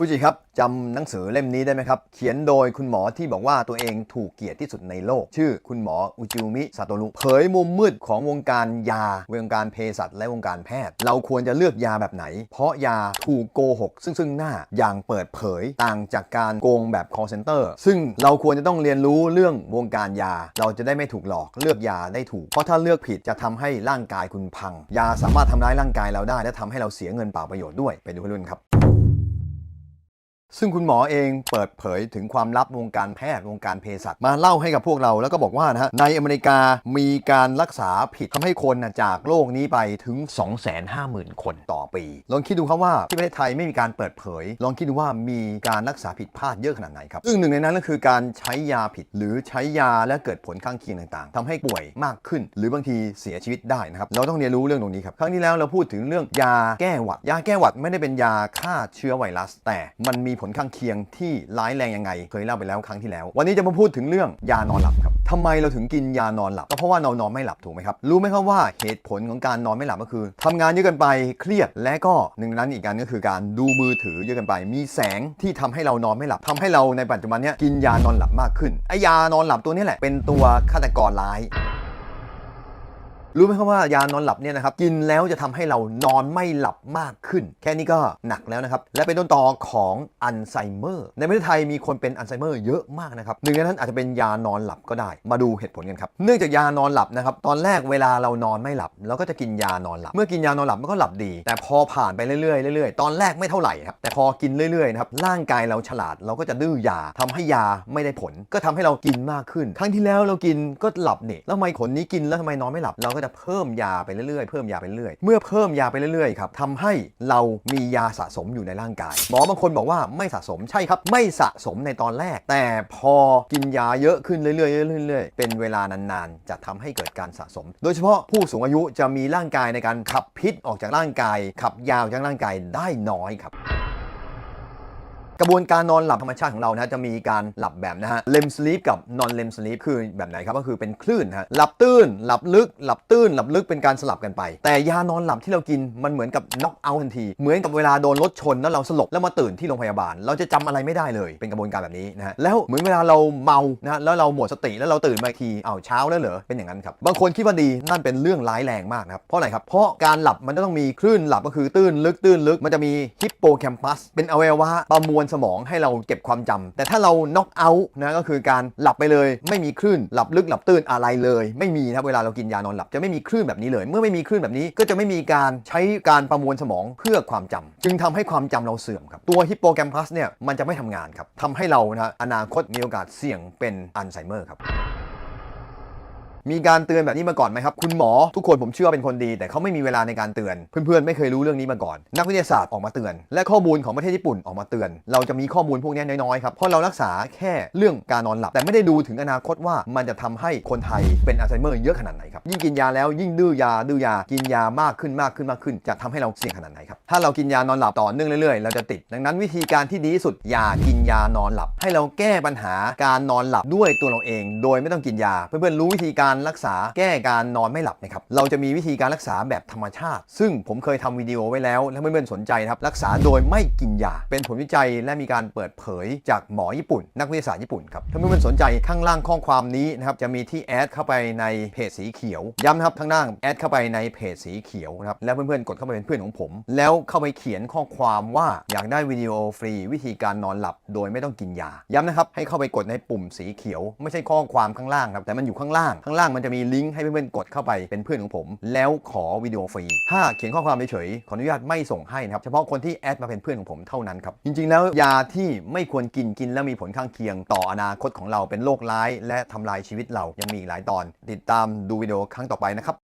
ฟูจิครับจำหนังสือเล่มนี้ได้ไหมครับ เขียนโดยคุณหมอที่บอกว่าตัวเองถูกเกลียดที่สุดในโลก ชื่อคุณหมออุจิวมิซาโตรุเผยมุมมืดของวงการยา วงการเภสัชและวงการแพทย์ เราควรจะเลือกยาแบบไหน เพราะยาถูกโกหก ซึ่งซึ่งหน้าอย่างเปิดเผยต่างจากการโกงแบบ call center ซึ่งเราควรจะต้องเรียนรู้เรื่องวงการยา เราจะได้ไม่ถูกหลอกเลือกยาได้ถูก เพราะถ้าเลือกผิดจะทำให้ร่างกายคุณพัง ยาสามารถทำร้ายร่างกายเราได้ และทำให้เราเสียเงินเปล่าประโยชน์ด้วยไปดูกันเลยครับ ซึ่งคุณหมอเองเปิดเผยถึงความลับวงการแพทย์วงการเภสัชมาเล่าให้กับพวกเราแล้วก็บอกว่านะฮะในอเมริกามีการรักษาผิดทำให้คนนะจากโลกนี้ไปถึง 250,000 คนต่อปี ลองคิดดูครับว่าที่ประเทศไทยไม่มีการเปิดเผย ลองคิดดูว่ามีการรักษาผิดพลาดเยอะขนาดไหนครับ ซึ่งหนึ่งในนั้นก็คือการใช้ยาผิดหรือใช้ยาและเกิดผลข้างเคียงต่างๆทำให้ป่วยมากขึ้น หรือบางทีเสียชีวิตได้นะครับเราต้องเรียนรู้เรื่องตรงนี้ครับครั้งที่แล้วเราพูดถึงเรื่องยาแก้หวัดยาแก้หวัดไม่ได้เป็นยาฆ่าเชื้อไวรัส แต่มันมีผลข้างเคียงที่ร้ายแรงยังไง เคยเล่าไปแล้วครั้งที่แล้ว วันนี้จะมาพูดถึงเรื่องยานอนหลับครับทำไมเราถึงกินยานอนหลับก็เพราะว่าเรานอนไม่หลับถูกไหมครับรู้ไหมครับว่าเหตุผลของการนอนไม่หลับก็คือทำงานเยอะเกินไปเครียดและก็หนึ่งในนั้นอีกการก็คือการดูมือถือเยอะเกินไป มีแสงที่ทำให้เรานอนไม่หลับทำให้เราในปัจจุบันเนี้ยกินยานอนหลับมากขึ้นไอยานอนหลับตัวนี้แหละเป็นตัวฆาตกรร้าย รู้ไหมครับว่ายานอนหลับเนี่ยนะครับกินแล้วจะทำให้เรานอนไม่หลับมากขึ้น แค่นี้ก็หนักแล้วนะครับ และเป็นต้นตอของอัลไซเมอร์ ในประเทศไทยมีคนเป็นอัลไซเมอร์เยอะมากนะครับหนึ่งในนั้นอาจจะเป็นยานอนหลับก็ได้ มาดูเหตุผลกันครับ เนื่องจากยานอนหลับนะครับตอนแรกเวลาเรานอนไม่หลับเราก็จะกินยานอนหลับ เมื่อกินยานอนหลับมันก็หลับดี แต่พอผ่านไปเรื่อยๆเรื่อยๆตอนแรกไม่เท่าไหร่ครับแต่พอกินเรื่อยๆนะครับร่างกายเราฉลาดเราก็จะดื้อยาทำให้ยาไม่ได้ผล ก็ทำให้เรากินมากขึ้น ครั้งที่แล้วเรากินก็หลับเนี่ยแล้วทำไมขนนี้กินแล้วทำไมนอนไม่หลับเราก็จะเพิ่มยาไปเรื่อยๆ เพิ่มยาไปเรื่อยเมื่อเพิ่มยาไปเรื่อยๆครับทำให้เรามียาสะสมอยู่ในร่างกาย หมอบางคนบอกว่าไม่สะสมใช่ครับ ไม่สะสมในตอนแรก แต่พอกินยาเยอะขึ้นเรื่อยๆเรื่อยๆเป็นเวลานานๆ จะทำให้เกิดการสะสม โดยเฉพาะผู้สูงอายุจะมีร่างกายในการขับพิษออกจากร่างกาย ขับยาออกจากร่างกายได้น้อยครับ กระบวนการนอนหลับธรรมชาติของเรานะจะมีการหลับแบบนะฮะเลมสลีปกับนอนเลมสลีปคือแบบไหนครับก็คือเป็นคลื่นนะฮะหลับตื้น หลับลึก หลับตื้น หลับลึกเป็นการสลับกันไป แต่ยานอนหลับที่เรากินมันเหมือนกับน็อกเอาทันที เหมือนกับเวลาโดนรถชนแล้วเราสลบแล้วมาตื่นที่โรงพยาบาล เราจะจำอะไรไม่ได้เลยเป็นกระบวนการแบบนี้นะฮะแล้วเหมือนเวลาเราเมานะแล้วเราหมดสติแล้วเราตื่นมาอีกทีอ้าวเช้าแล้วเหรอเป็นอย่างนั้นครับบางคนคิดว่าดีนั่นเป็นเรื่องร้ายแรงมากนะครับเพราะอะไรครับเพราะการหลับมันจะต้องมีคลื่นหลับก็คือตื้นลึกตื้นลึกมันจะมีฮิปโปแคมปัสเป็นอวัยวะประมวลสมองให้เราเก็บความจำแต่ถ้าเราน็อกเอาท์นะก็คือการหลับไปเลย ไม่มีคลื่นหลับลึกหลับตื่นอะไรเลย ไม่มีนะครับเวลาเรากินยานอนหลับจะไม่มีคลื่นแบบนี้เลย เมื่อไม่มีคลื่นแบบนี้ก็จะไม่มีการใช้การประมวลสมองเพื่อความจำจึงทำให้ความจำเราเสื่อมครับตัวฮิปโปแคมปัสเนี่ยมันจะไม่ทำงานครับทำให้เรานะฮะอนาคตมีโอกาสเสี่ยงเป็นอัลไซเมอร์ครับ มีการเตือนแบบนี้มาก่อนไหมครับ คุณหมอทุกคนผมเชื่อว่าเป็นคนดี แต่เขาไม่มีเวลาในการเตือน เพื่อนๆ ไม่เคยรู้เรื่องนี้มาก่อน นักวิทยาศาสตร์ออกมาเตือน และข้อมูลของประเทศญี่ปุ่นออกมาเตือน เราจะมีข้อมูลพวกนี้น้อยๆครับเพราะเรารักษาแค่เรื่องการนอนหลับ แต่ไม่ได้ดูถึงอนาคตว่ามันจะทำให้คนไทยเป็นอัลไซเมอร์เยอะขนาดไหนครับยิ่งกินยาแล้วยิ่งดื้อยาดื้อยากินยามากขึ้นมากขึ้นมากขึ้น จะทำให้เราเสี่ยงขนาดไหนครับถ้าเรากินยานอนหลับต่อเนื่องเรื่อยๆเราจะติด ดังนั้นวิธีการที่ดีที่สุดอย่ากินยานอนหลับ ให้เราแก้ปัญหาการนอนหลับด้วยตัวเราเอง โดยไม่ต้องกินยา เพื่อนๆรู้วิธีการรักษาแก้การนอนไม่หลับนะครับ เราจะมีวิธีการรักษาแบบธรรมชาติ ซึ่งผมเคยทำวิดีโอไว้แล้วและเพื่อนๆสนใจครับ รักษาโดยไม่กินยา เป็นผลวิจัยและมีการเปิดเผยจากหมอญี่ปุ่น นักวิทยาศาสตร์ญี่ปุ่นครับ ถ้าเพื่อนๆสนใจข้างล่างข้อความนี้นะครับ จะมีที่แอดเข้าไปในเพจสีเขียว ย้ำนะครับข้างล่างแอดเข้าไปในเพจสีเขียวนะครับ แล้วเพื่อนๆกดเข้าไปเป็นเพื่อนของผม แล้วเข้าไปเขียนข้อความว่าอยากได้วิดีโอฟรีวิธีการนอนหลับ โดยไม่ต้องกินยา ย้ำนะครับให้เข้าไปกดในปุ่มสีเขียว ไม่ใช่ข้อความข้างล่างครับแต่มันอยู่ข้างล่างข้างล่างมันจะมีลิงก์ให้เพื่อนๆกดเข้าไปเป็นเพื่อนของผม แล้วขอวิดีโอฟรี ถ้าเขียนข้อความเฉยๆขออนุญาตไม่ส่งให้นะครับ เฉพาะคนที่แอดมาเป็นเพื่อนของผมเท่านั้นครับ จริงๆ แล้วยาที่ไม่ควรกินกินแล้วมีผลข้างเคียง ต่ออนาคตของเราเป็นโรคร้าย และทำลายชีวิตเรายังมีอีกหลายตอน ติดตามดูวิดีโอครั้งต่อไปนะครับ